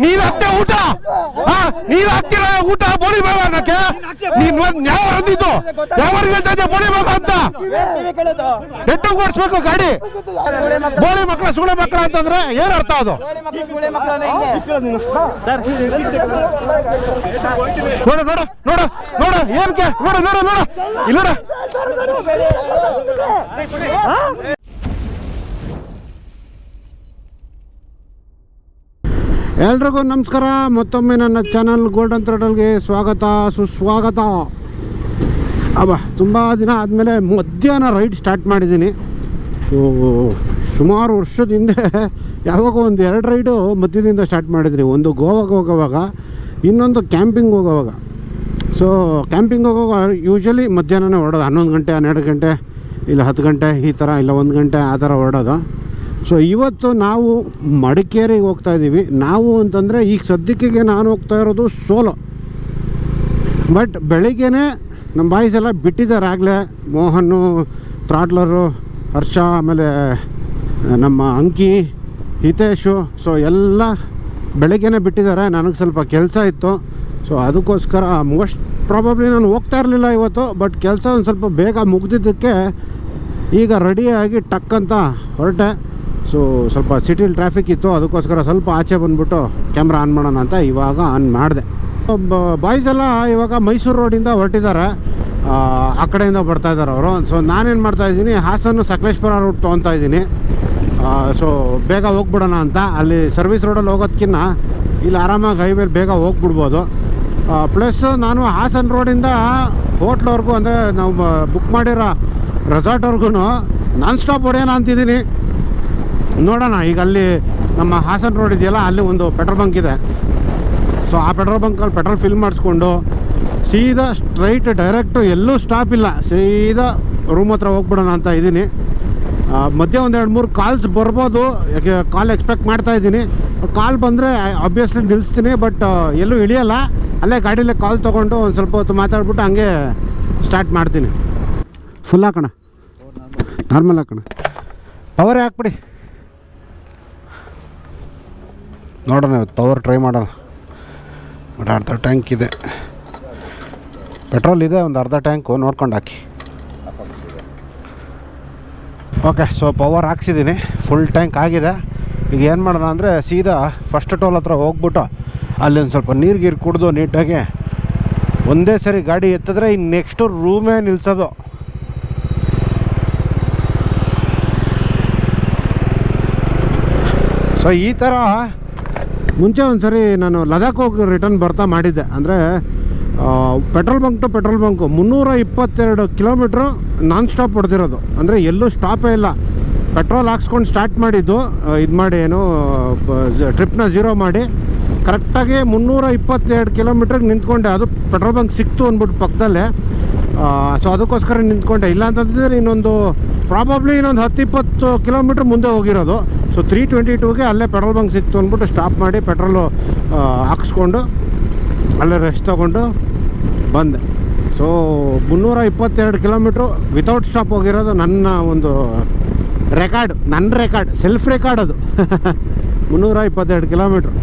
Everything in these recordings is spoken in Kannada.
ನೀವ್ ಹಾಕ್ತೆ ಊಟ? ನೀವ್ ಹಾಕ್ತೀರ ಊಟ? ಬೋಳಿ ಬೇಡ ಅನ್ನಕ್ಕೆ ನೀನ್ ಯಾವ ಅಂದಿದ್ದು ಯಾವ ಹೇಳ್ತಾ ಬೋಳಿ ಬೇಡ ಅಂತ. ಎಟ್ಟು ಓಡಿಸ್ಬೇಕು ಗಾಡಿ? ಬೋಳಿ ಮಕ್ಕಳ ಸುಳೆ ಮಕ್ಕಳ ಅಂತಂದ್ರೆ ಏನ್ ಅರ್ಥ ಅದು? ನೋಡ ನೋಡ ನೋಡ ನೋಡ ಏನ್ಕೆ ನೋಡ ನೋಡ ನೋಡ. ಇಲ್ಲಿ ಎಲ್ರಿಗೂ ನಮಸ್ಕಾರ. ಮತ್ತೊಮ್ಮೆ ನನ್ನ ಚಾನಲ್ ಗೋಲ್ಡನ್ ಥ್ರೆಡಲ್ಗೆ ಸ್ವಾಗತ, ಸುಸ್ವಾಗತ. ಅಬ್ಬ, ತುಂಬ ದಿನ ಆದಮೇಲೆ ಮಧ್ಯಾಹ್ನ ರೈಡ್ ಸ್ಟಾರ್ಟ್ ಮಾಡಿದ್ದೀನಿ. ಸುಮಾರು ವರ್ಷದ ಹಿಂದೆ ಯಾವಾಗ ಒಂದು ಎರಡು ರೈಡು ಮಧ್ಯದಿಂದ ಸ್ಟಾರ್ಟ್ ಮಾಡಿದ್ರಿ. ಒಂದು ಗೋವಾಗ ಹೋಗೋವಾಗ, ಇನ್ನೊಂದು ಕ್ಯಾಂಪಿಂಗ್ ಹೋಗೋವಾಗ. ಸೊ ಕ್ಯಾಂಪಿಂಗ್ ಹೋಗೋವಾಗ ಯೂಶ್ವಲಿ ಮಧ್ಯಾಹ್ನನೇ ಹೊರಡೋದು ಹನ್ನೊಂದು ಗಂಟೆ, ಹನ್ನೆರಡು ಗಂಟೆ, ಇಲ್ಲ ಹತ್ತು ಗಂಟೆ, ಈ ಥರ ಇಲ್ಲ ಒಂದು ಗಂಟೆ, ಆ ಥರ ಹೊರಡೋದು ಸೊ ಇವತ್ತು ನಾವು ಮಡಿಕೇರಿಗೆ ಹೋಗ್ತಾ ಇದ್ದೀವಿ. ನಾವು ಅಂತಂದರೆ ಈಗ ಸದ್ಯಕ್ಕೆ ನಾನು ಹೋಗ್ತಾ ಇರೋದು ಸೋಲೋ. ಬಟ್ ಬೆಳಿಗ್ಗೆ ನಮ್ಮ ಬಾಯ್ಸ್ ಎಲ್ಲ ಬಿಟ್ಟಿದ್ದಾರೆ ಆಗಲೇ. ಮೋಹನ್ನು ತ್ರಾಟ್ಲರು ಹರ್ಷ, ಆಮೇಲೆ ನಮ್ಮ ಅಂಕಿ, ಹಿತೇಶು. ಸೊ ಎಲ್ಲ ಬೆಳಗ್ಗೆನೇ ಬಿಟ್ಟಿದ್ದಾರೆ. ನನಗೆ ಸ್ವಲ್ಪ ಕೆಲಸ ಇತ್ತು. ಸೊ ಅದಕ್ಕೋಸ್ಕರ ಮೋಸ್ಟ್ ಪ್ರಾಬಬ್ಲಿ ನಾನು ಹೋಗ್ತಾ ಇರಲಿಲ್ಲ ಇವತ್ತು. ಬಟ್ ಕೆಲಸ ಒಂದು ಸ್ವಲ್ಪ ಬೇಗ ಮುಗ್ದಿದ್ದಕ್ಕೆ ಈಗ ರೆಡಿಯಾಗಿ ಟಕ್ ಅಂತ ಹೊರಟೆ. ಸೊ ಸ್ವಲ್ಪ ಸಿಟಿಲಿ ಟ್ರಾಫಿಕ್ ಇತ್ತು ಅದಕ್ಕೋಸ್ಕರ ಸ್ವಲ್ಪ ಆಚೆ ಬಂದ್ಬಿಟ್ಟು ಕ್ಯಾಮ್ರಾ ಆನ್ ಮಾಡೋಣ ಅಂತ ಇವಾಗ ಆನ್ ಮಾಡಿದೆ. ಬಾಯ್ಸ್ ಎಲ್ಲ ಇವಾಗ ಮೈಸೂರು ರೋಡಿಂದ ಹೊರಟಿದ್ದಾರೆ. ಆ, ಕಡೆಯಿಂದ ಬರ್ತಾ ಇದ್ದಾರೆ ಅವರು. ಸೊ ನಾನೇನು ಮಾಡ್ತಾಯಿದ್ದೀನಿ ಹಾಸನ ಸಕಲೇಶ್ಪುರ ರೂಟ್ ತೊಗೊತಾ ಇದ್ದೀನಿ. ಸೊ ಬೇಗ ಹೋಗ್ಬಿಡೋಣ ಅಂತ. ಅಲ್ಲಿ ಸರ್ವಿಸ್ ರೋಡಲ್ಲಿ ಹೋಗೋದಕ್ಕಿಂತ ಇಲ್ಲಿ ಆರಾಮಾಗಿ ಹೈವೇಲಿ ಬೇಗ ಹೋಗ್ಬಿಡ್ಬೋದು. ಪ್ಲಸ್ ನಾನು ಹಾಸನ ರೋಡಿಂದ ಹೋಟ್ಲವರೆಗೂ ಅಂದರೆ ನಾವು ಬುಕ್ ಮಾಡಿರೋ ರೆಸಾರ್ಟ್ವರೆಗೂ ನಾನ್ ಸ್ಟಾಪ್ ಹೊಡೆಯೋಣ ಅಂತಿದ್ದೀನಿ. ನೋಡೋಣ, ಈಗ ಅಲ್ಲಿ ನಮ್ಮ ಹಾಸನ ರೋಡ್ ಇದೆಯಲ್ಲ, ಅಲ್ಲಿ ಒಂದು ಪೆಟ್ರೋಲ್ ಬಂಕ್ ಇದೆ. ಸೊ ಆ ಪೆಟ್ರೋಲ್ ಬಂಕಲ್ಲಿ ಪೆಟ್ರೋಲ್ ಫಿಲ್ ಮಾಡಿಸ್ಕೊಂಡು ಸೀದಾ ಸ್ಟ್ರೈಟ್ ಡೈರೆಕ್ಟು ಎಲ್ಲೂ ಸ್ಟಾಪ್ ಇಲ್ಲ. ಸೀದಾ ರೂಮ್ ಹತ್ರ ಹೋಗ್ಬಿಡೋಣ ಅಂತ ಇದ್ದೀನಿ. ಮಧ್ಯೆ ಒಂದು ಎರಡು ಮೂರು ಕಾಲ್ಸ್ ಬರ್ಬೋದು. ಯಾಕೆ ಕಾಲ್ ಎಕ್ಸ್ಪೆಕ್ಟ್ ಮಾಡ್ತಾ ಇದ್ದೀನಿ. ಕಾಲ್ ಬಂದರೆ ಆಬ್ವಿಯಸ್ಲಿ ನಿಲ್ಲಿಸ್ತೀನಿ ಬಟ್ ಎಲ್ಲೂ ಇಳಿಯಲ್ಲ. ಅಲ್ಲೇ ಗಾಡೀಲೇ ಕಾಲ್ ತೊಗೊಂಡು ಒಂದು ಸ್ವಲ್ಪ ಹೊತ್ತು ಮಾತಾಡ್ಬಿಟ್ಟು ಹಂಗೆ ಸ್ಟಾರ್ಟ್ ಮಾಡ್ತೀನಿ. ಫುಲ್ ಹಾಕೋಣ ನಾರ್ಮಲ್ ಹಾಕೋಣ ಪವರೇ ಹಾಕ್ಬಿಡಿ ನೋಡೋಣ ಇವತ್ತು ಪವರ್ ಟ್ರೈ ಮಾಡೋಣ. ಒಂದು ಅರ್ಧ ಟ್ಯಾಂಕ್ ಇದೆ. ಪೆಟ್ರೋಲ್ ಇದೆ, ಒಂದು ಅರ್ಧ ಟ್ಯಾಂಕು ನೋಡ್ಕೊಂಡು ಹಾಕಿ. ಓಕೆ, ಸೊ ಪವರ್ ಹಾಕ್ಸಿದ್ದೀನಿ. ಫುಲ್ ಟ್ಯಾಂಕ್ ಆಗಿದೆ. ಈಗ ಏನು ಮಾಡೋಣ ಅಂದರೆ ಸೀದಾ ಫಸ್ಟ್ ಟೋಲ್ ಹತ್ರ ಹೋಗ್ಬಿಟ್ಟು ಅಲ್ಲಿ ಒಂದು ಸ್ವಲ್ಪ ನೀರು ಗೀರು ಕುಡಿದು ನೀಟಾಗಿ ಒಂದೇ ಸರಿ ಗಾಡಿ ಎತ್ತಿದ್ರೆ ಇನ್ನು ನೆಕ್ಸ್ಟು ರೂಮೇ ನಿಲ್ಸೋದು. ಸೊ ಈ ಥರ ಮುಂಚೆ ಒಂದು ಸರಿ ನಾನು ಲದಾಖ್ ಹೋಗಿ ರಿಟರ್ನ್ ಬರ್ತಾ ಮಾಡಿದ್ದೆ. ಅಂದರೆ petrol bunk to petrol bunk ಮುನ್ನೂರ ಇಪ್ಪತ್ತೆರಡು ಕಿಲೋಮೀಟ್ರು ನಾನ್ ಸ್ಟಾಪ್ ಹೊಡೆದಿರೋದು. ಅಂದರೆ, ಎಲ್ಲೂ ಸ್ಟಾಪೇ ಇಲ್ಲ. ಪೆಟ್ರೋಲ್ ಹಾಕ್ಸ್ಕೊಂಡು ಸ್ಟಾರ್ಟ್ ಮಾಡಿದ್ದು ಇದು ಮಾಡಿ ಏನು ಟ್ರಿಪ್ನ ಝೀರೋ ಮಾಡಿ. ಕರೆಕ್ಟಾಗಿ ಮುನ್ನೂರ ಇಪ್ಪತ್ತೆರಡು ಕಿಲೋಮೀಟ್ರಿಗೆ ನಿಂತ್ಕೊಂಡೆ. ಅದು ಪೆಟ್ರೋಲ್ ಬಂಕ್ ಸಿಕ್ತು ಅಂದ್ಬಿಟ್ಟು ಪಕ್ಕದಲ್ಲೇ. ಸೊ ಅದಕ್ಕೋಸ್ಕರ ನಿಂತ್ಕೊಂಡೆ. ಇಲ್ಲ ಅಂತಂದಿದ್ರೆ ಇನ್ನೊಂದು ಪ್ರಾಬಬ್ಲಿ ಇನ್ನೊಂದು ಹತ್ತು ಇಪ್ಪತ್ತು ಕಿಲೋಮೀಟ್ರ್ ಮುಂದೆ ಹೋಗಿರೋದು. ಸೊ ತ್ರೀ ಟ್ವೆಂಟಿ ಟೂಗೆ ಅಲ್ಲೇ ಪೆಟ್ರೋಲ್ ಬಂಕ್ ಸಿಕ್ತು ಅಂದ್ಬಿಟ್ಟು ಸ್ಟಾಪ್ ಮಾಡಿ ಪೆಟ್ರೋಲು ಹಾಕ್ಸ್ಕೊಂಡು ಅಲ್ಲೇ ರೆಸ್ಟ್ ತೊಗೊಂಡು ಬಂದೆ. ಸೊ ಮುನ್ನೂರ ಇಪ್ಪತ್ತೆರಡು ಕಿಲೋಮೀಟ್ರು ವಿತೌಟ್ ಸ್ಟಾಪ್ ಹೋಗಿರೋದು ನನ್ನ ಒಂದು ರೆಕಾರ್ಡ್ ನನ್ನ ರೆಕಾರ್ಡ್ ಸೆಲ್ಫ್ ರೆಕಾರ್ಡ್ ಅದು. ಮುನ್ನೂರ ಇಪ್ಪತ್ತೆರಡು ಕಿಲೋಮೀಟ್ರ್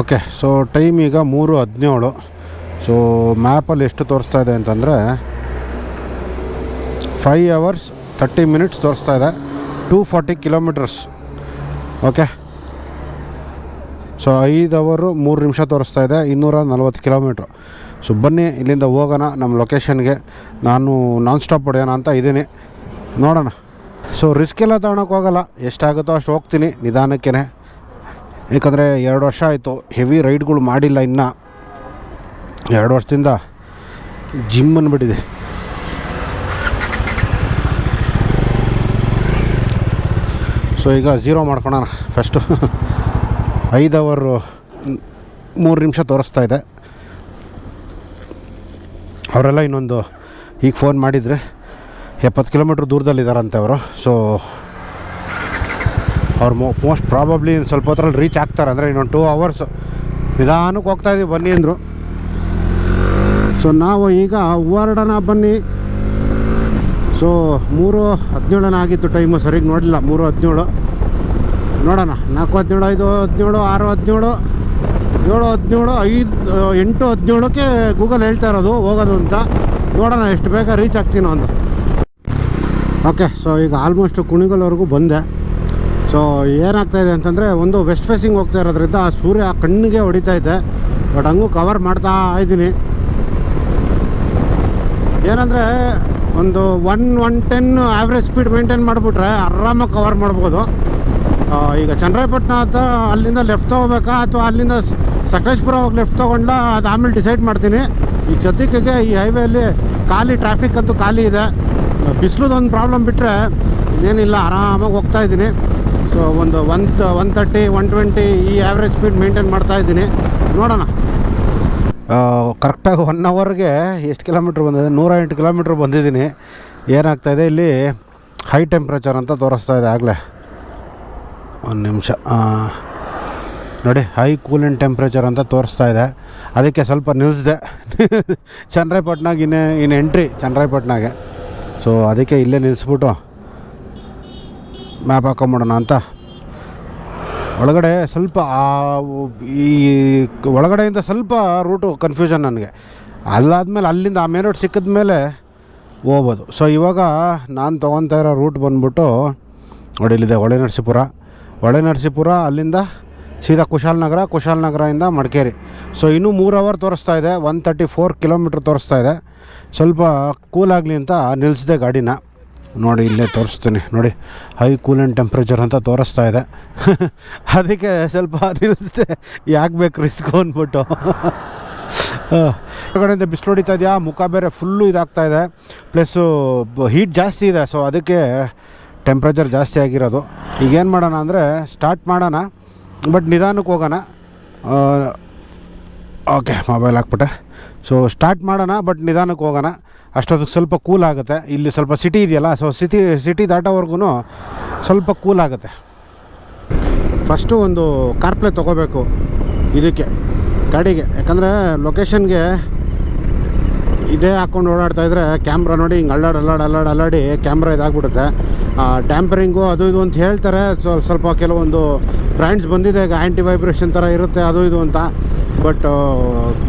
ಓಕೆ ಸೊ ಟೈಮ್ ಈಗ ಮೂರು ಹದಿನೇಳು. ಸೊ ಮ್ಯಾಪಲ್ಲಿ ಎಷ್ಟು ತೋರಿಸ್ತಾ ಇದೆ ಅಂತಂದರೆ ಫೈ ಅವರ್ಸ್ ತರ್ಟಿ ಮಿನಿಟ್ಸ್ ತೋರಿಸ್ತಾ ಇದೆ. Two forty kilometres okay so ಐದು ಅವರು ಮೂರು ನಿಮಿಷ ತೋರಿಸ್ತಾ ಇದೆ. ಇನ್ನೂರ ನಲ್ವತ್ತು ಕಿಲೋಮೀಟ್ರ್ ಸೊ ಬನ್ನಿ, ಇಲ್ಲಿಂದ ಹೋಗೋಣ ನಮ್ಮ ಲೊಕೇಶನ್ಗೆ ನಾನು ನಾನ್ ಸ್ಟಾಪ್ ಹೊಡೆಯೋಣ ಅಂತ ಇದ್ದೀನಿ. ನೋಡೋಣ. ಸೊ ರಿಸ್ಕ್ ಎಲ್ಲ ತಗೊಳಕ್ಕೆ ಹೋಗಲ್ಲ. ಎಷ್ಟಾಗುತ್ತೋ ಅಷ್ಟು ಹೋಗ್ತೀನಿ ನಿಧಾನಕ್ಕೇ ಏಕೆಂದರೆ ಎರಡು ವರ್ಷ ಆಯಿತು. ಹೆವಿ ರೈಡ್ಗಳು ಮಾಡಿಲ್ಲ ಇನ್ನೂ. ಎರಡು ವರ್ಷದಿಂದ ಜಿಮ್ ಅಂದ್ಬಿಟ್ಟಿದೆ ಸೊ ಈಗ ಝೀರೋ ಮಾಡ್ಕೊಳೋಣ. ಫಸ್ಟು ಐದು ಅವರು ಮೂರು ನಿಮಿಷ ತೋರಿಸ್ತಾ ಇದೆ. ಅವರೆಲ್ಲ ಇನ್ನೊಂದು, ಈಗ ಫೋನ್ ಮಾಡಿದರೆ ಎಪ್ಪತ್ತು ಕಿಲೋಮೀಟ್ರ್ ದೂರದಲ್ಲಿದ್ದಾರಂತೆ ಅವರು. ಸೊ ಅವ್ರು ಮೋ ಮೋಸ್ಟ್ ಪ್ರಾಬಬ್ಲಿ ಸ್ವಲ್ಪ ಹೊತ್ತರಲ್ಲಿ ರೀಚ್ ಆಗ್ತಾರೆ. ಅಂದರೆ ಇನ್ನೊಂದು ಟೂ ಅವರ್ಸ್ ನಿಧಾನಕ್ಕೆ ಹೋಗ್ತಾ ಇದ್ದೀವಿ ಬನ್ನಿ ಅಂದರು. ಸೊ ನಾವು ಈಗ ವಾರ್ಡನ ಬನ್ನಿ. ಸೊ ಮೂರು ಹದಿನೇಳನ ಆಗಿತ್ತು ಟೈಮು ಸರಿಗೆ ನೋಡಲಿಲ್ಲ. ಮೂರು ಹದಿನೇಳು. ನೋಡೋಣ. ನಾಲ್ಕು ಹದಿನೇಳು, ಐದು ಹದಿನೇಳು, ಆರು ಹದಿನೇಳು, ಏಳು ಹದಿನೇಳು, ಐದು ಎಂಟು ಹದಿನೇಳಕ್ಕೆ ಗೂಗಲ್ ಹೇಳ್ತಾ ಇರೋದು, ಹೋಗೋದು ಅಂತ. ನೋಡೋಣ ಎಷ್ಟು ಬೇಗ ರೀಚ್ ಆಗ್ತೀನೋ ಅಂತ. ಓಕೆ ಸೊ ಈಗ ಆಲ್ಮೋಸ್ಟ್ ಕುಣಿಗಲ್ವರೆಗೂ ಬಂದೆ. ಸೊ ಏನಾಗ್ತಾ ಇದೆ ಅಂತಂದರೆ, ಒಂದು ವೆಸ್ಟ್ ಫೇಸಿಂಗ್ ಹೋಗ್ತಾ ಇರೋದ್ರಿಂದ ಆ ಸೂರ್ಯ ಕಣ್ಣಿಗೆ ಹೊಡಿತಾ ಇದೆ. ಬಟ್ ಹಂಗೂ ಕವರ್ ಮಾಡ್ತಾ ಇದ್ದೀನಿ. ಏನಂದರೆ ಒಂದು one one ten average speed maintain ಮಾಡಿಬಿಟ್ರೆ ಆರಾಮಾಗಿ ಕವರ್ ಮಾಡ್ಬೋದು. ಈಗ ಚಂದ್ರಾಯಪಟ್ಟಣ ಅಂತ ಅಲ್ಲಿಂದ ಲೆಫ್ಟ್ ತೊಗೋಬೇಕಾ ಅಥವಾ ಅಲ್ಲಿಂದ ಸಕಲೇಶ್ಪುರ ಹೋಗಿ ಲೆಫ್ಟ್ ತೊಗೊಂಡ್ಲ ಅದು ಆಮೇಲೆ ಡಿಸೈಡ್ ಮಾಡ್ತೀನಿ. ಈ ಸದ್ಯಕ್ಕೆ ಈ ಹೈವೇಲಿ ಖಾಲಿ ಟ್ರಾಫಿಕ್ ಅಂತೂ ಖಾಲಿ ಇದೆ. ಬಿಸಿಲುದೊಂದು ಪ್ರಾಬ್ಲಮ್ ಬಿಟ್ಟರೆ ಏನಿಲ್ಲ, ಆರಾಮಾಗಿ ಹೋಗ್ತಾ ಇದ್ದೀನಿ. ಸೊ ಒಂದು one one thirty one twenty ಈ ಆ್ಯಾವ್ರೇಜ್ ಸ್ಪೀಡ್ ಮೇಂಟೈನ್ ಮಾಡ್ತಾ ಇದ್ದೀನಿ. ನೋಡೋಣ. ಕರೆಕ್ಟಾಗಿ ಒನ್ ಅವರ್ಗೆ ಎಷ್ಟು ಕಿಲೋಮೀಟ್ರ್ ಬಂದಿದೆ? ನೂರ ಎಂಟು ಕಿಲೋಮೀಟ್ರ್ ಬಂದಿದ್ದೀನಿ. ಏನಾಗ್ತಾಯಿದೆ ಇಲ್ಲಿ ಹೈ ಟೆಂಪ್ರೇಚರ್ ಅಂತ ತೋರಿಸ್ತಾ ಇದೆ ಆಗಲೇ. ಒಂದು ನಿಮಿಷ. ನೋಡಿ ಹೈ ಕೂಲಿಂಗ್ ಟೆಂಪ್ರೇಚರ್ ಅಂತ ತೋರಿಸ್ತಾ ಇದೆ. ಅದಕ್ಕೆ ಸ್ವಲ್ಪ ನಿಲ್ಲಿಸಿದೆ ಚನ್ನರಾಯಪಟ್ನಾಗ ಇನ್ನೇ ಇನ್ನು ಎಂಟ್ರಿ ಚನ್ನರಾಯಪಟ್ನಾಗೆ ಸೊ ಅದಕ್ಕೆ ಇಲ್ಲೇ ನಿಲ್ಲಿಸ್ಬಿಟ್ಟು ಮ್ಯಾಪ್ ಹಾಕೊಂಬಿಡೋಣ ಅಂತ ಒಳಗಡೆ ಸ್ವಲ್ಪ ಈ ಒಳಗಡೆಯಿಂದ ಸ್ವಲ್ಪ ರೂಟು ಕನ್ಫ್ಯೂಷನ್ ನನಗೆ. ಅಲ್ಲಾದ್ಮೇಲೆ ಅಲ್ಲಿಂದ ಆ ಮೇನ್ ರೋಡ್ ಸಿಕ್ಕಿದ ಮೇಲೆ ಹೋಗ್ಬೋದು. ಸೊ ಇವಾಗ ನಾನು ತೊಗೊತಾ ಇರೋ ರೂಟ್ ಬಂದ್ಬಿಟ್ಟು ನೋಡಿ ಇಲ್ಲಿದೆ ಹೊಳೆ ನರಸೀಪುರ ಹೊಳೆ ನರಸೀಪುರ ಅಲ್ಲಿಂದ ಸೀದಾ ಕುಶಾಲನಗರ ಕುಶಾಲನಗರದಿಂದ ಮಡಿಕೇರಿ. ಸೊ ಇನ್ನೂ ಮೂರು ಅವರ್ ತೋರಿಸ್ತಾ ಇದೆ. ಒನ್ ತರ್ಟಿ ಫೋರ್ ಕಿಲೋಮೀಟ್ರ್ ತೋರಿಸ್ತಾ ಇದೆ. ಸ್ವಲ್ಪ ಕೂಲ್ ಆಗಲಿ ಅಂತ ನಿಲ್ಲಿಸಿದೆ ಗಾಡಿನ. ನೋಡಿ, ಇಲ್ಲೇ ತೋರಿಸ್ತೀನಿ. ನೋಡಿ ಹೈ ಕೂಲ್ ಆ್ಯಂಡ್ ಟೆಂಪ್ರೇಚರ್ ಅಂತ ತೋರಿಸ್ತಾ ಇದೆ. ಅದಕ್ಕೆ ಸ್ವಲ್ಪ ಅದಿರುತ್ತೆ ಯಾಕೆ ಬೇಕು ರಿಸ್ಕ್ ಅಂದ್ಬಿಟ್ಟು. ಕಡೆಯಿಂದ ಬಿಸಿಲು ಹೊಡಿತಾ ಇದೆಯಾ? ಮುಖ ಬೇರೆ ಫುಲ್ಲು ಇದಾಗ್ತಾ ಇದೆ. ಪ್ಲಸ್ಸು ಹೀಟ್ ಜಾಸ್ತಿ ಇದೆ ಸೊ ಅದಕ್ಕೆ ಟೆಂಪ್ರೇಚರ್ ಜಾಸ್ತಿ ಆಗಿರೋದು. ಈಗೇನು ಮಾಡೋಣ ಅಂದರೆ ಸ್ಟಾರ್ಟ್ ಮಾಡೋಣ. ಬಟ್ ನಿಧಾನಕ್ಕೆ ಹೋಗೋಣ. ಓಕೆ ಮೊಬೈಲ್ ಹಾಕ್ಬಿಟ್ಟೆ. ಸೊ ಸ್ಟಾರ್ಟ್ ಮಾಡೋಣ ಬಟ್ ನಿಧಾನಕ್ಕೆ ಹೋಗೋಣ. ಅಷ್ಟೊತ್ತಿಗೆ ಸ್ವಲ್ಪ ಕೂಲ್ ಆಗುತ್ತೆ. ಇಲ್ಲಿ ಸ್ವಲ್ಪ ಸಿಟಿ ಇದೆಯಲ್ಲ ಸೊ ಸಿಟಿ ಸಿಟಿ ದಾಟೋವರೆಗೂ ಸ್ವಲ್ಪ ಕೂಲ್ ಆಗುತ್ತೆ. ಫಸ್ಟು ಒಂದು ಕಾರ್ಪ್ಲೇ ತೊಗೋಬೇಕು ಇದಕ್ಕೆ, ಗಾಡಿಗೆ. ಯಾಕಂದರೆ ಲೊಕೇಶನ್ಗೆ ಇದೇ ಹಾಕ್ಕೊಂಡು ಓಡಾಡ್ತಾ ಇದ್ದರೆ ಕ್ಯಾಮ್ರಾ ನೋಡಿ ಹಿಂಗೆ ಅಲ್ಲಾಡ್ ಅಲ್ಲಾಡ್ ಅಲ್ಲಾಡ್, ಅಲ್ಲಾಡಿ ಕ್ಯಾಮ್ರಾ ಇದಾಗ್ಬಿಡುತ್ತೆ. ಟ್ಯಾಂಪರಿಂಗು ಅದು ಇದು ಅಂತ ಹೇಳ್ತಾರೆ. ಸೊ ಸ್ವಲ್ಪ ಕೆಲವೊಂದು ಬ್ರ್ಯಾಂಡ್ಸ್ ಬಂದಿದೆ, ಈಗ ಆ್ಯಂಟಿ ವೈಬ್ರೇಷನ್ ಥರ ಇರುತ್ತೆ, ಅದು ಇದು ಅಂತ. ಬಟ್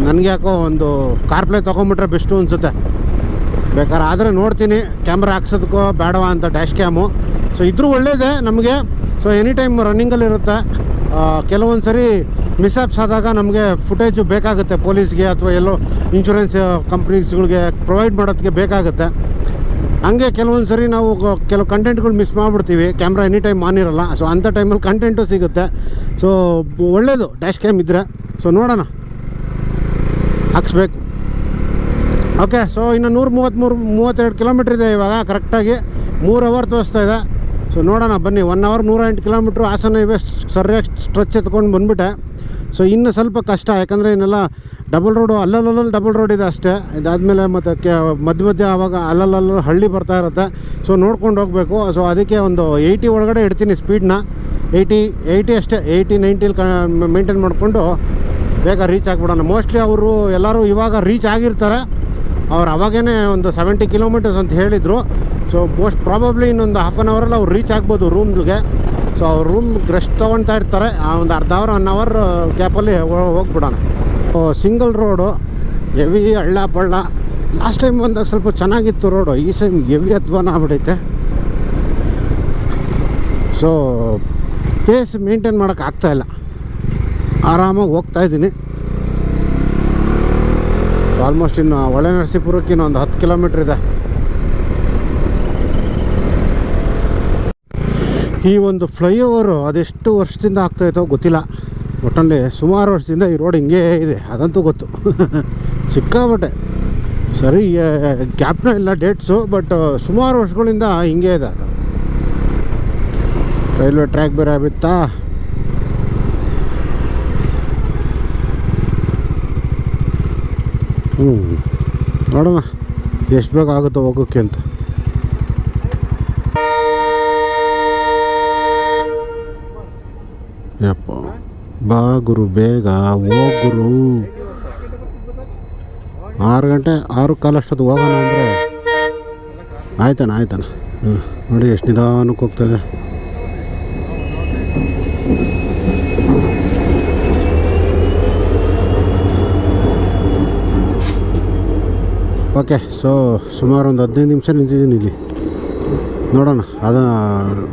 ನನಗೆ ಯಾಕೋ ಒಂದು ಕಾರ್ಪ್ಲೇ ತೊಗೊಂಬಿಟ್ರೆ ಬೆಸ್ಟು ಅನಿಸುತ್ತೆ. ಬೇಕಾದ್ರೆ ಆದರೆ ನೋಡ್ತೀನಿ. ಕ್ಯಾಮ್ರಾ ಹಾಕ್ಸೋದಕ್ಕೋ ಬೇಡವಾ ಅಂತ ಡ್ಯಾಶ್ ಕ್ಯಾಮು ಸೊ ಇದ್ರೂ ಒಳ್ಳೇದೇ ನಮಗೆ. ಸೊ ಎನಿ ಟೈಮ್ ರನ್ನಿಂಗಲ್ಲಿರುತ್ತೆ ಕೆಲವೊಂದು ಸರಿ ಮಿಸ್ಆಪ್ಸ್ ಆದಾಗ ನಮಗೆ ಫುಟೇಜು ಬೇಕಾಗುತ್ತೆ ಪೊಲೀಸ್ಗೆ ಅಥವಾ ಎಲ್ಲೋ ಇನ್ಶೂರೆನ್ಸ್ ಕಂಪ್ನೀಸ್ಗಳಿಗೆ ಪ್ರೊವೈಡ್ ಮಾಡೋದಕ್ಕೆ ಬೇಕಾಗುತ್ತೆ. ಹಂಗೆ ಕೆಲವೊಂದು ಸರಿ ನಾವು ಕೆಲವು ಕಂಟೆಂಟ್ಗಳು ಮಿಸ್ ಮಾಡಿಬಿಡ್ತೀವಿ. ಕ್ಯಾಮ್ರಾ ಎನಿ ಟೈಮ್ ಆನ್ ಇರಲ್ಲ ಸೊ ಅಂಥ ಟೈಮಲ್ಲಿ ಕಂಟೆಂಟು ಸಿಗುತ್ತೆ. ಸೊ ಒಳ್ಳೆಯದು ಡ್ಯಾಶ್ ಕ್ಯಾಮ್ ಇದ್ದರೆ ಸೊ ನೋಡೋಣ. ಹಾಕ್ಸ್ಬೇಕು. ಓಕೆ ಸೊ ಇನ್ನು ನೂರ ಮೂವತ್ತ್ಮೂರು ಮೂವತ್ತೆರಡು ಕಿಲೋಮೀಟ್ರ್ ಇದೆ ಇವಾಗ ಕರೆಕ್ಟಾಗಿ ಮೂರು ಅವರ್ ತೋರಿಸ್ತಾ ಇದೆ. ಸೊ ನೋಡೋಣ, ಬನ್ನಿ ಒನ್ ಅವರ್ ನೂರ ಎಂಟು ಕಿಲೋಮೀಟ್ರ್ ಹಾಸನ ಇವೆ ಸರಿಯಾಗಿ ಸ್ಟ್ರೆಚ್ ಎತ್ಕೊಂಡು ಬಂದುಬಿಟ್ಟೆ. ಸೊ ಇನ್ನು ಸ್ವಲ್ಪ ಕಷ್ಟ, ಯಾಕಂದರೆ ಇನ್ನೆಲ್ಲ ಡಬಲ್ ರೋಡು ಅಲ್ಲಲ್ಲಲ್ಲಿ ಡಬಲ್ ರೋಡ್ ಇದೆ ಅಷ್ಟೇ. ಇದಾದಮೇಲೆ ಮತ್ತು ಕೆ, ಮಧ್ಯ ಮಧ್ಯ ಆವಾಗ ಅಲ್ಲಲ್ಲಲ್ಲಿ ಹಳ್ಳಿ ಬರ್ತಾ ಇರುತ್ತೆ. ಸೊ ನೋಡ್ಕೊಂಡು ಹೋಗಬೇಕು. ಸೊ ಅದಕ್ಕೆ ಒಂದು ಏಯ್ಟಿ ಒಳಗಡೆ ಇಡ್ತೀನಿ ಸ್ಪೀಡ್ನ ಏಯ್ಟಿ ಏಯ್ಟಿ ಅಷ್ಟೇ ಏಯ್ಟಿ ನೈಂಟಿಲಿ ಕ ಮೇಂಟೈನ್ ಮಾಡಿಕೊಂಡು ಬೇಗ ರೀಚ್ ಆಗಿಬಿಡೋಣ. ಮೋಸ್ಟ್ಲಿ ಅವರು ಎಲ್ಲರೂ ಇವಾಗ ರೀಚ್ ಆಗಿರ್ತಾರೆ. ಅವ್ರು ಅವಾಗೇ ಒಂದು ಸೆವೆಂಟಿ ಕಿಲೋಮೀಟರ್ಸ್ ಅಂತ ಹೇಳಿದರು. ಸೊ ಮೋಸ್ಟ್ ಪ್ರಾಬಬ್ಲಿ ಇನ್ನೊಂದು ಹಾಫ್ ಆನ್ ಅವರಲ್ಲಿ ಅವ್ರು ರೀಚ್ ಆಗ್ಬೋದು ರೂಮ್ಗೆ ಸೊ ಅವ್ರು ರೂಮ್ ರೆಸ್ಟ್ ತೊಗೊಳ್ತಾ ಇರ್ತಾರೆ. ಆ ಒಂದು ಅರ್ಧ ಅವರ್ ಒನ್ ಅವರ್ ಗ್ಯಾಪಲ್ಲಿ ಹೋಗ್ಬಿಡೋಣ. ಸಿಂಗಲ್ ರೋಡು ಹೆವಿ ಹಳ್ಳ ಪಳ್ಳ ಲಾಸ್ಟ್ ಟೈಮ್ ಬಂದಾಗ ಸ್ವಲ್ಪ ಚೆನ್ನಾಗಿತ್ತು ರೋಡು ಈ ಟೈಮ್ ಹೆವಿ ಅಧ್ವಾನ ಆಗ್ಬಿಡೈತೆ ಸೊ ಪೇಸ್ ಮೇಂಟೈನ್ ಮಾಡೋಕ್ಕಾಗ್ತಾಯಿಲ್ಲ ಆರಾಮಾಗಿ ಹೋಗ್ತಾ ಇದ್ದೀನಿ. ಆಲ್ಮೋಸ್ಟ್ ಇನ್ನು ಹೊಳೆ ನರಸೀಪುರಕ್ಕೆ ಇನ್ನೊಂದು ಹತ್ತು ಕಿಲೋಮೀಟ್ರ್ ಇದೆ. ಈ ಒಂದು ಫ್ಲೈಓವರು ಅದೆಷ್ಟು ವರ್ಷದಿಂದ ಆಗ್ತಾಯಿತ್ತೋ ಗೊತ್ತಿಲ್ಲ. ಒಟ್ಟಲ್ಲಿ ಸುಮಾರು ವರ್ಷದಿಂದ ಈ ರೋಡ್ ಹಿಂಗೇ ಇದೆ, ಅದಂತೂ ಗೊತ್ತು. ಸಿಕ್ಕಾಬಟ್ಟೆ ಸರಿ ಗ್ಯಾಪ್ನೂ ಇಲ್ಲ, ಡೇಟ್ಸು, ಬಟ್ ಸುಮಾರು ವರ್ಷಗಳಿಂದ ಹಿಂಗೆ ಇದೆ ಅದು. ರೈಲ್ವೆ ಟ್ರ್ಯಾಕ್ ಬೇರೆ ಬಿತ್ತಾ ಹ್ಞೂ ನೋಡೋಣ. ಎಷ್ಟು ಬೇಗ ಆಗುತ್ತೋ ಹೋಗೋಕ್ಕೆ ಅಂತ. ಯಪ್ಪ. ಬಾ ಗುರು, ಬೇಗ ಹೋಗುರು ಗುರು. ಆರು ಗಂಟೆ, ಆರು ಕಾಲಷ್ಟೊತ್ತು ಹೋಗೋಣ ಅಂದರೆ. ಆಯ್ತಣ್ಣ ಆಯ್ತಣ್ಣ. ಹ್ಞೂ ನೋಡಿ, ಎಷ್ಟು ನಿಧಾನಕ್ಕೆ ಹೋಗ್ತಾಯಿದೆ ಓಕೆ ಸೊ ಸುಮಾರು ಒಂದು ಹದಿನೈದು ನಿಮಿಷ ನಿಂತಿದ್ದೀನಿ ಇಲ್ಲಿ. ನೋಡೋಣ, ಅದನ್ನು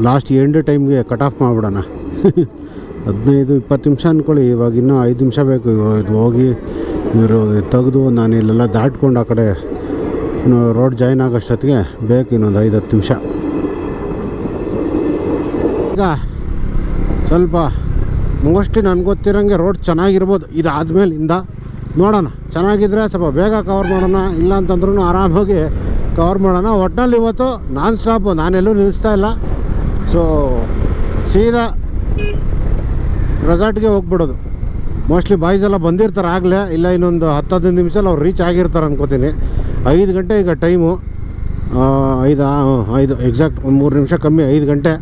ಲಾಸ್ಟ್ ಎಂಡ್ ಟೈಮ್ಗೆ ಕಟ್ ಆಫ್ ಮಾಡಿಬಿಡೋಣ. ಹದಿನೈದು, ಇಪ್ಪತ್ತು ನಿಮಿಷ ಅಂದ್ಕೊಳ್ಳಿ ಇವಾಗ ಇನ್ನೂ ಐದು ನಿಮಿಷ ಬೇಕು. ಇದು ಹೋಗಿ, ಇವರು ತೆಗೆದು ನಾನು ಇಲ್ಲೆಲ್ಲ ದಾಟ್ಕೊಂಡು ಆ ಕಡೆ ರೋಡ್ ಜಾಯ್ನ್ ಆಗೋಷ್ಟೊತ್ತಿಗೆ ಬೇಕು ಇನ್ನೊಂದು ಐದು ಹತ್ತು ನಿಮಿಷ. ಈಗ ಸ್ವಲ್ಪ ಮೋಸ್ಟ್ಲಿ ನನಗೆ ಗೊತ್ತಿರೋಂಗೆ ರೋಡ್ ಚೆನ್ನಾಗಿರ್ಬೋದು. ಇದಾದ್ಮೇಲಿಂದ ನೋಡೋಣ. ಚೆನ್ನಾಗಿದ್ರೆ ಸ್ವಲ್ಪ ಬೇಗ ಕವರ್ ಮಾಡೋಣ, ಇಲ್ಲ ಅಂತಂದ್ರೂ ಆರಾಮಾಗಿ ಕವರ್ ಮಾಡೋಣ. ಒಟ್ಟಿನಲ್ಲಿ ಇವತ್ತು ನಾನ್ ಸ್ಟಾಪು ನಾನೆಲ್ಲೂ ನಿಲ್ಲಿಸ್ತಾ ಇಲ್ಲ. ಸೊ ಸೀದಾ ರೆಸಾರ್ಟ್ಗೆ ಹೋಗ್ಬಿಡೋದು. ಮೋಸ್ಟ್ಲಿ ಬಾಯ್ಸ್ ಎಲ್ಲ ಬಂದಿರ್ತಾರೆ ಆಗಲೇ, ಇಲ್ಲ ಇನ್ನೊಂದು ಹತ್ತು, ಹದಿನೈದು ನಿಮಿಷದಲ್ಲಿ ಅವ್ರು ರೀಚ್ ಆಗಿರ್ತಾರೆ ಅನ್ಕೋತೀನಿ. ಐದು ಗಂಟೆ ಈಗ ಟೈಮು ಐದು ಐದು ಎಕ್ಸಾಕ್ಟ್ ಒಂದು ಮೂರು ನಿಮಿಷ ಕಮ್ಮಿ, ಐದು ಗಂಟೆ.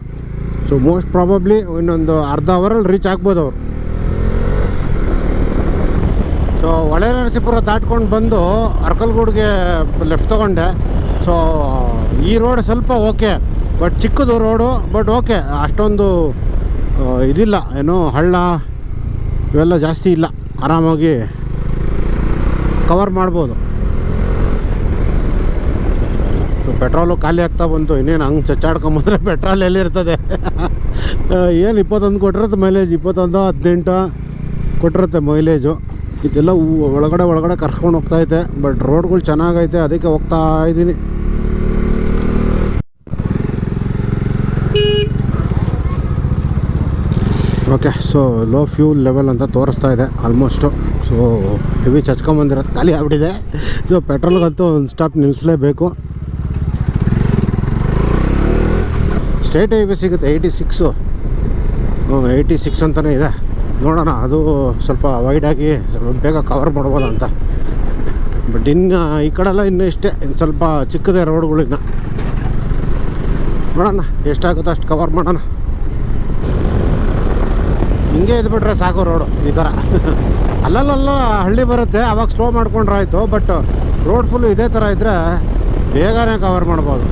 ಸೊ ಮೋಸ್ಟ್ ಪ್ರಾಬಬ್ಲಿ ಇನ್ನೊಂದು ಅರ್ಧ ಅವರಲ್ಲಿ ರೀಚ್ ಆಗ್ಬೋದು ಅವರು. ಸೊ ಹೊಳೆ ನರಸೀಪುರ ದಾಟ್ಕೊಂಡು ಬಂದು ಅರ್ಕಲ್ಗೂಡ್ಗೆ ಲೆಫ್ಟ್ ತೊಗೊಂಡೆ. ಸೊ ಈ ರೋಡ್ ಸ್ವಲ್ಪ ಓಕೆ ಬಟ್ ಚಿಕ್ಕದು ರೋಡು ಬಟ್ ಓಕೆ ಅಷ್ಟೊಂದು ಇದಿಲ್ಲ. ಏನು ಹಳ್ಳ, ಇವೆಲ್ಲ ಜಾಸ್ತಿ ಇಲ್ಲ. ಆರಾಮಾಗಿ ಕವರ್ ಮಾಡ್ಬೋದು. ಸೊ ಪೆಟ್ರೋಲು ಖಾಲಿ ಆಗ್ತಾ ಬಂತು. ಇನ್ನೇನು ಹಂಗೆ ಚಚ್ಚಾಡ್ಕೊಂಬಂದ್ರೆ ಪೆಟ್ರೋಲ್ ಎಲ್ಲಿರ್ತದೆ ಏನು ಇಪ್ಪತ್ತೊಂದು ಕೊಟ್ಟಿರುತ್ತೆ ಮೈಲೇಜ್ ಇಪ್ಪತ್ತೊಂದು, ಹದಿನೆಂಟು ಕೊಟ್ಟಿರುತ್ತೆ ಮೈಲೇಜು ಇದೆಲ್ಲ ಒಳಗಡೆ ಒಳಗಡೆ ಕರ್ಕೊಂಡು ಹೋಗ್ತೈತೆ ಬಟ್ ರೋಡ್ಗಳು ಚೆನ್ನಾಗೈತೆ, ಅದಕ್ಕೆ ಹೋಗ್ತಾ ಇದ್ದೀನಿ okay so low fuel level ಅಂತ ತೋರಿಸ್ತಾ ಇದೆ ಆಲ್ಮೋಸ್ಟು ಸೊ ಹೆವಿ ಚಚ್ಕೊಂಬಂದಿರೋದು ಖಾಲಿ ಆಗ್ಬಿಟ್ಟಿದೆ. ಸೊ ಪೆಟ್ರೋಲ್ಗಂತೂ ಒಂದು ಸ್ಟಾಪ್ ನಿಲ್ಲಿಸಲೇಬೇಕು ಸ್ಟೇಟ್ ಹೈವೇ ಸಿಗುತ್ತೆ ಏಯ್ಟಿ ಸಿಕ್ಸು ಏಯ್ಟಿ ಸಿಕ್ಸ್ ಅಂತಲೇ ಇದೆ. ನೋಡೋಣ, ಅದು ಸ್ವಲ್ಪ ವೈಡಾಗಿ ಸ್ವಲ್ಪ ಬೇಗ ಕವರ್ ಮಾಡ್ಬೋದು ಅಂತ ಬಟ್ ಇನ್ನು ಈ ಕಡೆಲ್ಲ ಇನ್ನೂ ಇಷ್ಟೇ, ಇನ್ನು ಸ್ವಲ್ಪ ಚಿಕ್ಕದೇ ರೋಡ್ಗಳಿನ್ನ ನೋಡೋಣ, ಎಷ್ಟಾಗುತ್ತೋ ಅಷ್ಟು ಕವರ್ ಮಾಡೋಣ. ಹಿಂಗೆ ಇದ್ಬಿಟ್ರೆ ಸಾಕು ರೋಡು ಈ ಥರ. ಅಲ್ಲಲ್ಲ ಹಳ್ಳಿ ಬರುತ್ತೆ, ಅವಾಗ ಸ್ಲೋ ಮಾಡ್ಕೊಂಡ್ರೆ ಆಯಿತು ಬಟ್ ರೋಡ್ ಫುಲ್ಲು ಇದೇ ಥರ ಇದ್ದರೆ ಬೇಗನೆ ಕವರ್ ಮಾಡ್ಬೋದು.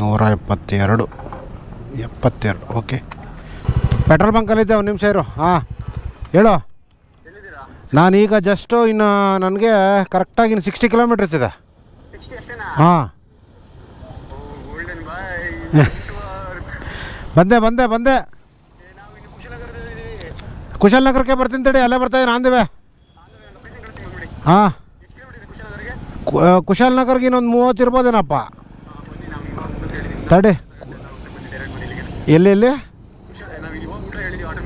ನೂರ ಎಪ್ಪತ್ತೆರಡು. ಎಪ್ಪತ್ತೆರಡು ಓಕೆ ಪೆಟ್ರೋಲ್ ಬಂಕಲ್ಲಿದ್ದೆ ಒಂದು ನಿಮಿಷ ಇರು. ಹಾಂ ಹೇಳು. ನಾನೀಗ ಜಸ್ಟು ಇನ್ನು ನನಗೆ ಕರೆಕ್ಟಾಗಿ ಇನ್ನು ಸಿಕ್ಸ್ಟಿ ಕಿಲೋಮೀಟರ್ಸ್ ಇದೆ. ಹಾಂ. ಬಂದೆ ಬಂದೆ ಬಂದೆ. ಕುಶಾಲನಗರಕ್ಕೆ ಬರ್ತೀನಿ ತಡಿ ಅಲ್ಲೇ ಬರ್ತಾ ಇದ್ದೀನಿ ಆಂದಿವೆ ಆಂಧ್ರ ಲೊಕೇಶನ್ ಕಳಿಸ್ತೀನಿ ಬಂದ್ಬಿಡಿ. ಹಾಂ. ಕುಶಲನಗರಿಗೆ? ಇನ್ನೊಂದು ಮೂವತ್ತು ಇರ್ಬೋದೇನಪ್ಪ? ತಡಿ.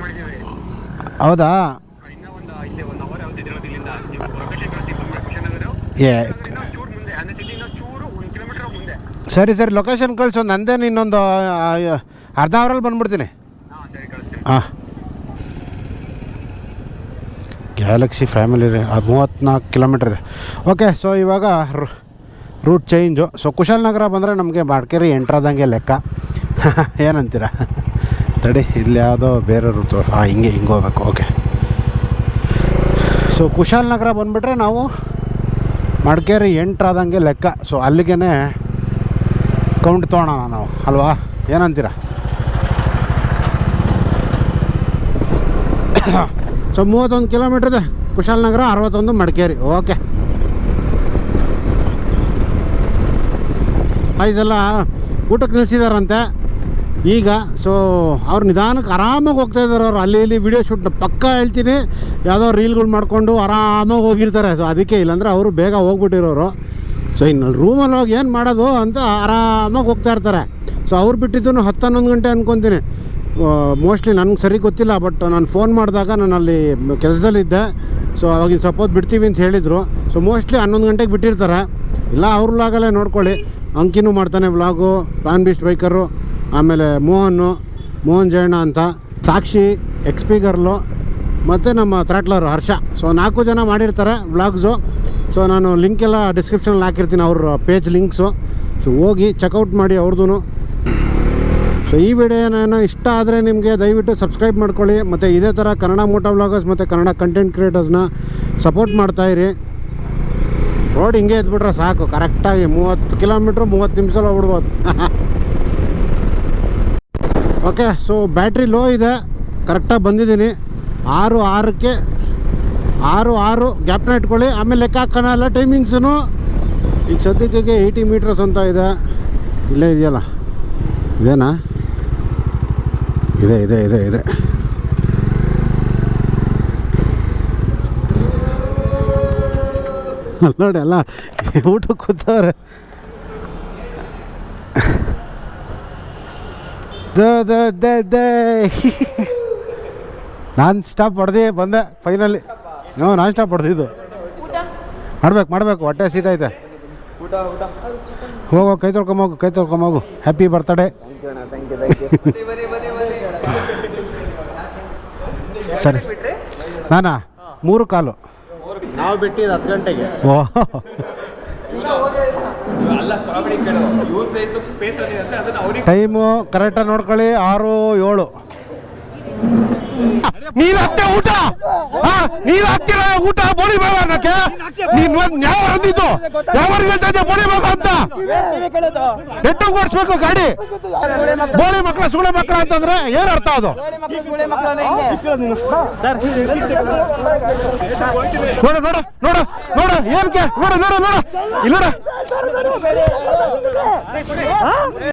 ಮಾಡಿದ್ದೀವಿ ಹೌದಾ? ಏ, ಸರಿ ಸರಿ ಲೊಕೇಶನ್ ಕಳಿಸು. ನಂದೇನು ಇನ್ನೊಂದು ಅರ್ಧ ಅವರಲ್ಲಿ ಬಂದ್ಬಿಡ್ತೀನಿ. ಹಾಂ ಸರಿ ಫ್ಯಾಮಿಲಿ ಹಾಂ ಗ್ಯಾಲಕ್ಸಿ ಫ್ಯಾಮಿಲಿ ಮೂವತ್ತ್ನಾಲ್ಕು ಕಿಲೋಮೀಟ್ರ್ ಇದೆ. ಓಕೆ ಸೊ ಇವಾಗ ರೂಟ್ ಚೇಂಜು ಸೊ ಕುಶಾಲನಗರ ಬಂದರೆ ನಮಗೆ ಬಾಡ್ಕೇರಿ ಎಂಟ್ರಾದಂಗೆ ಲೆಕ್ಕ. ಏನಂತೀರ? ತಡಿ, ಇಲ್ಲಿ ಯಾವುದೋ ಬೇರೆ ರೂಟ್ ಹಾಂ ಹಿಂಗೆ ಹಿಂಗೆ ಹೋಗ್ಬೇಕು, ಓಕೆ. ಸೊ ಕುಶಾಲನಗರ ಬಂದುಬಿಟ್ರೆ ನಾವು ಮಡಿಕೇರಿ ಎಂಟ್ರಾದಂಗೆ ಲೆಕ್ಕ. ಸೊ ಅಲ್ಲಿಗೆ ಕೌಂಟ್ ತೊಗೊಳೋಣ ನಾವು, ಅಲ್ವಾ? ಏನಂತೀರ? ಸೊ ಮೂವತ್ತೊಂದು ಕಿಲೋಮೀಟ್ರದೆ ಕುಶಾಲ್ ನಗರ, ಅರವತ್ತೊಂದು ಮಡಿಕೇರಿ, ಓಕೆ. ಎಲ್ಲ ಊಟಕ್ಕೆ ನಿಲ್ಸಿದಾರಂತೆ. ಈಗ ಸೊ ಅವ್ರು ನಿಧಾನಕ್ಕೆ ಆರಾಮಾಗಿ ಹೋಗ್ತಾ ಇದ್ದಾರೆ ಅವ್ರು. ಅಲ್ಲಿ ಇಲ್ಲಿ ವಿಡಿಯೋ ಶೂಟ್ನ ಪಕ್ಕ ಹೇಳ್ತೀನಿ. ಯಾವುದೋ ರೀಲ್ಗಳು ಮಾಡಿಕೊಂಡು ಆರಾಮಾಗಿ ಹೋಗಿರ್ತಾರೆ. ಸೊ ಅದಕ್ಕೆ ಇಲ್ಲಾಂದ್ರೆ ಅವರು ಬೇಗ ಹೋಗ್ಬಿಟ್ಟಿರೋರು. ಸೊ ಇನ್ನು ರೂಮಲ್ಲಿ ಹೋಗಿ ಏನು ಮಾಡೋದು ಅಂತ ಆರಾಮಾಗಿ ಹೋಗ್ತಾ ಇರ್ತಾರೆ. ಸೊ ಅವ್ರು ಬಿಟ್ಟಿದ್ದು ಹತ್ತು ಹನ್ನೊಂದು ಗಂಟೆ ಅಂದ್ಕೊತೀನಿ ಮೋಸ್ಟ್ಲಿ ನನಗೆ ಸರಿ ಗೊತ್ತಿಲ್ಲ ಬಟ್ ನಾನು ಫೋನ್ ಮಾಡಿದಾಗ ನಾನು ಅಲ್ಲಿ ಕೆಲಸದಲ್ಲಿದ್ದೆ. ಸೊ ಅವಾಗಿನ ಸಪೋಸ್ ಬಿಡ್ತೀವಿ ಅಂತ ಹೇಳಿದರು. ಸೊ ಮೋಸ್ಟ್ಲಿ ಹನ್ನೊಂದು ಗಂಟೆಗೆ ಬಿಟ್ಟಿರ್ತಾರೆ. ಇಲ್ಲ ಅವ್ರ ವ್ಲಾಗಲ್ಲೇ ನೋಡ್ಕೊಳ್ಳಿ. ಅಂಕಿನೂ ಮಾಡ್ತಾನೆ ವ್ಲಾಗು ಪ್ಯಾನ್ ಬೀಸ್ಟ್ ಬೈಕರು ಆಮೇಲೆ ಮೋಹನ್ನು, ಮೋಹನ್ ಜಯಣ್ಣ ಅಂತ, ಸಾಕ್ಷಿ ಎಕ್ಸ್ಪಿ ಗರ್ಲು, ಮತ್ತು ನಮ್ಮ ಥ್ರಾಟ್ಲರು ಹರ್ಷ. ಸೊ ನಾಲ್ಕು ಜನ ಮಾಡಿರ್ತಾರೆ ವ್ಲಾಗ್ಸು. ಸೊ ನಾನು ಲಿಂಕ್ ಎಲ್ಲ ಡಿಸ್ಕ್ರಿಪ್ಷನಲ್ಲಿ ಹಾಕಿರ್ತೀನಿ ಅವ್ರ ಪೇಜ್ ಲಿಂಕ್ಸು ಸೊ ಹೋಗಿ ಚೆಕ್ಔಟ್ ಮಾಡಿ ಅವ್ರದ್ದು ಸೊ ಈ ವಿಡಿಯೋ ಏನೋ ಇಷ್ಟ ಆದರೆ ನಿಮಗೆ ದಯವಿಟ್ಟು ಸಬ್ಸ್ಕ್ರೈಬ್ ಮಾಡ್ಕೊಳ್ಳಿ. ಮತ್ತು ಇದೇ ಥರ ಕನ್ನಡ ಮೋಟೋ ವ್ಲಾಗರ್ಸ್ ಮತ್ತು ಕನ್ನಡ ಕಂಟೆಂಟ್ ಕ್ರಿಯೇಟರ್ಸ್ನ ಸಪೋರ್ಟ್ ಮಾಡ್ತಾಯಿರಿ ರೋಡ್ ಹಿಂಗೆ ಎದ್ಬಿಟ್ರೆ ಸಾಕು. ಕರೆಕ್ಟಾಗಿ ಮೂವತ್ತು ಕಿಲೋಮೀಟ್ರ್ ಮೂವತ್ತು ನಿಮಿಷಲ್ಲಿ ಹೋಗ್ಬಿಡ್ಬೋದು. ಓಕೆ ಸೊ ಬ್ಯಾಟ್ರಿ ಲೋ ಇದೆ. ಕರೆಕ್ಟಾಗಿ ಬಂದಿದ್ದೀನಿ. ಆರು, ಆರಕ್ಕೆ, ಆರು ಆರು ಗ್ಯಾಪ್ನ ಇಟ್ಕೊಳ್ಳಿ. ಆಮೇಲೆ ಲೆಕ್ಕ ಹಾಕೋಣಲ್ಲ ಟೈಮಿಂಗ್ಸೂ ಈಗ ಸದ್ಯಕ್ಕೆ ಏಯ್ಟಿ ಮೀಟ್ರಸ್ ಅಂತ ಇದೆ. ಇಲ್ಲೇ ಇದೆಯಲ್ಲ? ಇದೇನಾ? ಇದೆ ಇದೆ ಇದೆ ಇದೆ. ನೋಡಿ, ಅಲ್ಲ. ಊಟಕ್ಕೆ ಕೂತವ್ರೆ. ದ ದ ದ ದ. ನಾನು ಸ್ಟಾಪ್ ಹೊಡೆದಿ ಬಂದೆ ಫೈನಲಿ ಹ್ಞೂ ನಾನು ಸ್ಟಾಪ್ ಹೊಡೆದಿದ್ದು ಮಾಡ್ಬೇಕು ಮಾಡ್ಬೇಕು ಹೊಟ್ಟೆ ಸೀತೈತೆ ಹೋಗೋ ಕೈ ತೊಳ್ಕೊಂಬೋಗು ಕೈ ತೊಳ್ಕೊಂಬೋಗು ಹ್ಯಾಪಿ ಬರ್ತಡೇ ಸರಿ. ನಾನಾ? ಮೂರು ಕಾಲು. ನಾವು ಬಿಟ್ಟಿದ್ದು ಹತ್ತು ಗಂಟೆಗೆ. ಓ ಅಲ್ಲ ಕಾಮಿಡಿ ಕೇಳು ಇವ್ರ ಸೈಜ್ ಸ್ಪೇಸ್ ಅಂತ ಅದನ್ನ ಅವ್ರಿಗೆ ಟೈಮು ಕರೆಕ್ಟಾಗಿ ನೋಡ್ಕೊಳ್ಳಿ ಆರು ಏಳು. ನೀನ್ ಊಟ? ನೀನ್ ಹಾಕ್ತಿರ ಊಟ ಬೇಡ ಅನ್ನಕ್ಕೆ? ನೀನ್ ಯಾವ ಅಂದಿದ್ದು ಯಾವ ಹೇಳ್ತಾ ಇದ್ದೆ ಬೋಳಿ ಬೇಡ ಅಂತ? ಎಟ್ಟು ಓಡಿಸ್ಬೇಕು ಗಾಡಿ. ಬೋಳಿ ಮಕ್ಕಳ, ಸುಳೆ ಮಕ್ಕಳ ಅಂತಂದ್ರೆ ಏನ್ ಅರ್ಥ ಅದು? ನೋಡ ನೋಡ ನೋಡ ನೋಡ ಏನ್ಕೆ ನೋಡ ನೋಡ ನೋಡ. ಇಲ್ಲ